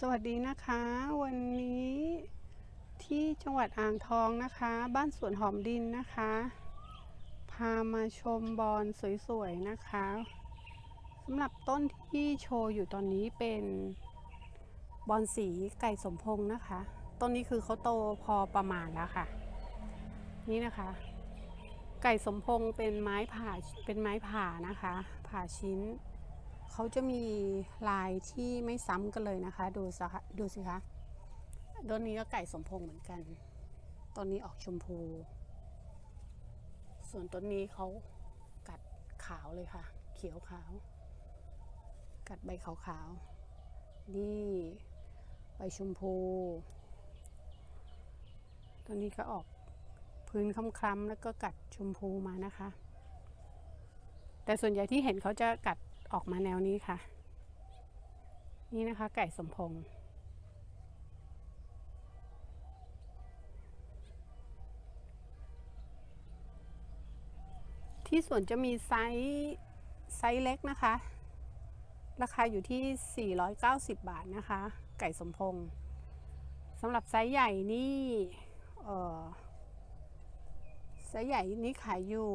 สวัสดีนะคะ วันนี้ที่จังหวัดอ่างทองนะคะ บ้านสวนหอมดินนะคะ พามาชมบอนสวยๆนะคะสำหรับต้นที่โชว์อยู่ตอนนี้เป็นบอนสีไก่สมพงษ์นะคะ ต้นนี้คือเขาโตพอประมาณแล้วค่ะ นี่นะคะ ไก่สมพงษ์เป็นไม้ผ่าเป็นไม้ผ่านะคะ ผ่าชิ้น เขาจะมีลายที่ไม่ซ้ำกันเลยนะคะ ดูสิคะดูสิคะต้นนี้ก็ไก่สมพงษ์เหมือนกันต้นนี้ออกชมพู ส่วนต้นนี้เขากัดขาวเลยค่ะ เขียวขาว กัดใบขาวๆนี่ใบชมพูต้นนี้ก็ออกพื้นคล้ำๆแล้วก็กัดชมพูมานะคะ แต่ส่วนใหญ่ที่เห็นเขาจะกัด ออกมาแนวนี้ค่ะ นี่นะคะ ไก่สมพงษ์ที่สวนจะมีไซส์ไซส์เล็กนะคะ ราคาอยู่ที่ 490 บาทนะคะ ไก่สมพงษ์สำหรับไซส์ใหญ่นี่เออไซส์ใหญ่นี่ขายอยู่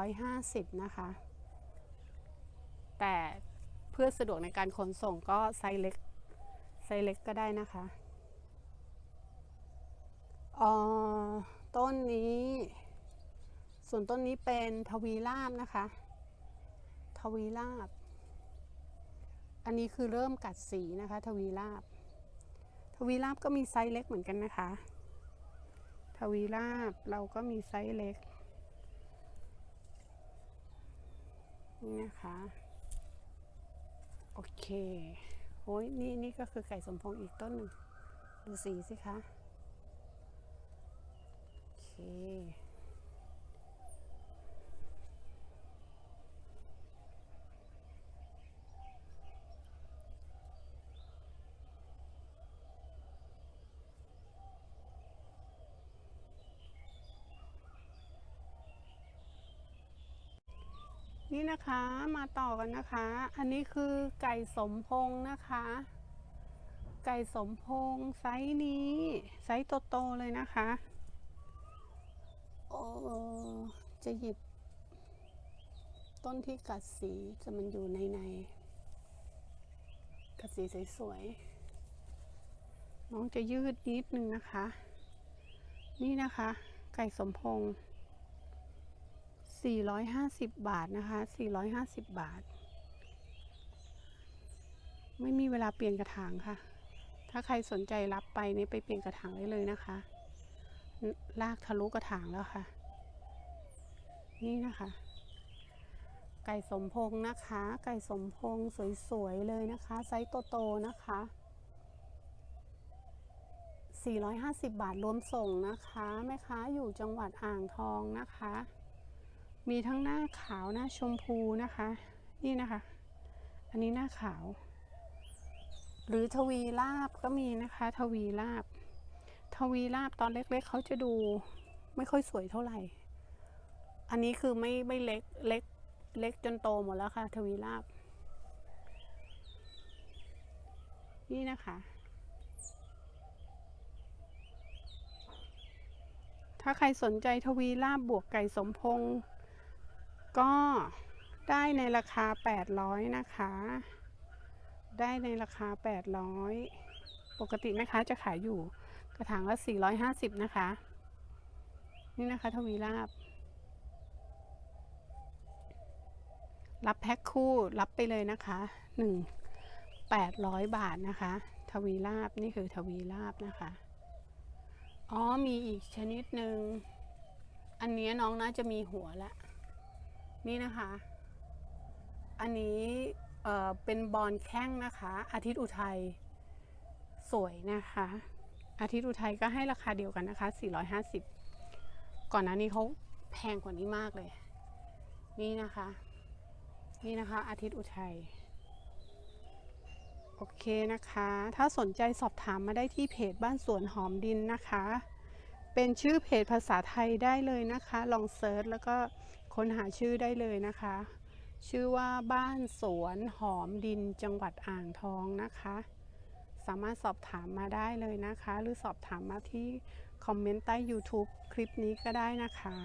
650 นะคะ แต่เพื่อสะดวกในการขนส่งก็ไซส์เล็ก ไซส์เล็กก็ได้นะคะอ๋อต้นนี้ ส่วนต้นนี้เป็นทวีลาบนะคะ ทวีลาบ อันนี้คือเริ่มกัดสีนะคะ ทวีลาบ ทวีลาบก็มีไซส์เล็กเหมือนกันนะคะ ทวีลาบเราก็มีไซส์เล็กนี่นะคะ โอเคโอ้ยนี่นี่ก็คือไก่สมพงษ์อีกต้นหนึ่งดูสีสิคะโอเค นี่นะคะมาต่อกันนะคะ อันนี้คือไก่สมพงษ์นะคะ ไก่สมพงษ์ไซส์นี้ไซส์โตๆเลยนะคะ โอ้จะหยิบ ต้นที่กัดสีจะมันอยู่ในในกัดสีสวยๆน้องจะยืดนิดนึงนะคะ นี่นะคะ ไก่สมพงษ์ 450 บาทนะคะ 450 บาท ไม่มีเวลาเปลี่ยนกระถางค่ะ ถ้าใครสนใจรับไปนี่ไปเปลี่ยนกระถางได้เลยนะคะ ลากทะลุกระถางแล้วค่ะ นี่นะคะ ไก่สมพงษ์นะคะ ไก่สมพงษ์สวยๆเลยนะคะ ไซส์โตๆนะคะ 450 บาทรวมส่งนะคะ แม่ค้าอยู่จังหวัดอ่างทองนะคะ มีทั้งหน้าขาวหน้าชมพูนะคะ นี่นะคะ อันนี้หน้าขาว หรือทวีลาบก็มีนะคะ ทวีลาบ ทวีลาบตอนเล็กๆเขาจะดูไม่ค่อยสวยเท่าไหร่ อันนี้คือไม่ไม่เล็กเล็กเล็กจนโตหมดแล้วค่ะ ทวีลาบ นี่นะคะ ถ้าใครสนใจทวีลาบบวกไก่สมพงษ์ ก็ได้ในราคา 800 นะคะ ได้ในราคา 800 ปกติแม่ค้าจะขายอยู่กระถางละ 450 นะคะ นี่นะคะทวีลาบ รับแพ็คคู่รับไปเลยนะคะ1 800 บาทนะคะ ทวีลาบนี่คือทวีลาบนะคะ อ๋อมีอีกชนิดหนึ่ง อันนี้น้องน่าจะมีหัวแล้ว นี่นะคะ อันนี้เเป็นบอลแข้งนะคะ อาทิตย์อุทัยสวยนะคะ อาทิตย์อุทัยก็ให้ราคาเดียวกันนะคะ 450 ก่อนหน้านี้เขาแพงกว่านี้มากเลย นี่นะคะ นี่นะคะ อาทิตย์อุทัยโอเคนะคะ ถ้าสนใจสอบถามมาได้ที่เพจบ้านสวนหอมดินนะคะ เป็นชื่อเพจภาษาไทยได้เลยนะคะ ลองเซิร์ชแล้วก็ ค้นหาชื่อได้เลยนะคะ ชื่อว่าบ้านสวนหอมดินจังหวัดอ่างทองนะคะ สามารถสอบถามมาได้เลยนะคะ หรือสอบถามมาที่คอมเมนต์ใต้ YouTube คลิปนี้ก็ได้นะคะ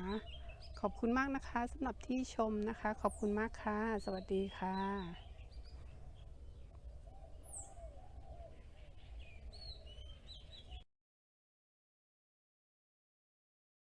ขอบคุณมากนะคะสำหรับที่ชมนะคะ ขอบคุณมากค่ะ สวัสดีค่ะ